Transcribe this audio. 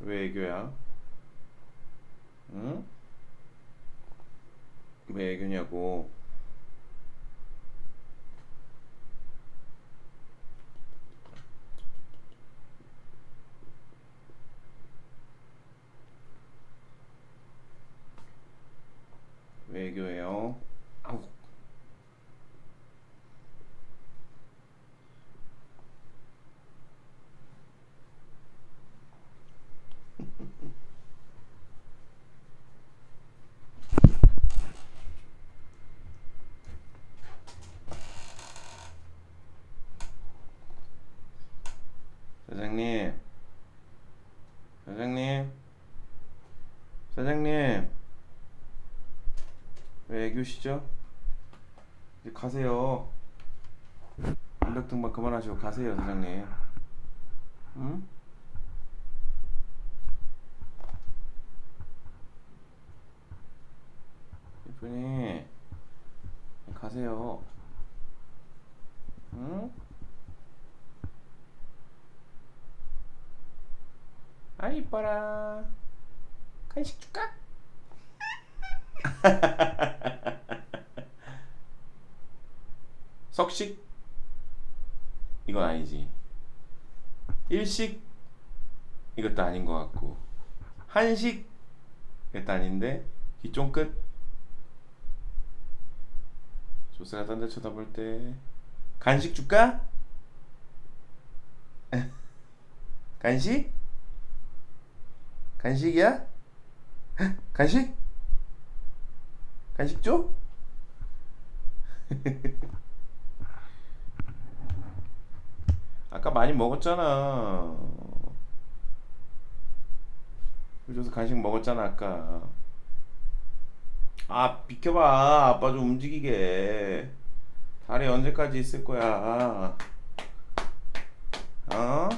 왜 애교야? 응? 왜 애교냐고? 왜 애교해요? 아우. 사장님, 사장님, 왜 애교시죠? 이제 가세요. 완벽 등반 그만하시고 가세요, 사장님. 응? 이쁜이 가세요. 응? 아 이뻐라 간식 줄까? 석식? 이건 아니지 일식? 이것도 아닌 것 같고 한식? 이것도 아닌데 귀쫑끝? 조스가 딴 데 쳐다볼 때 간식 줄까? 간식? 간식이야? 간식? 간식 줘? 아까 많이 먹었잖아. 그래서 간식 먹었잖아 아까. 아 비켜봐 아빠 좀 움직이게. 다리 언제까지 있을 거야? 어?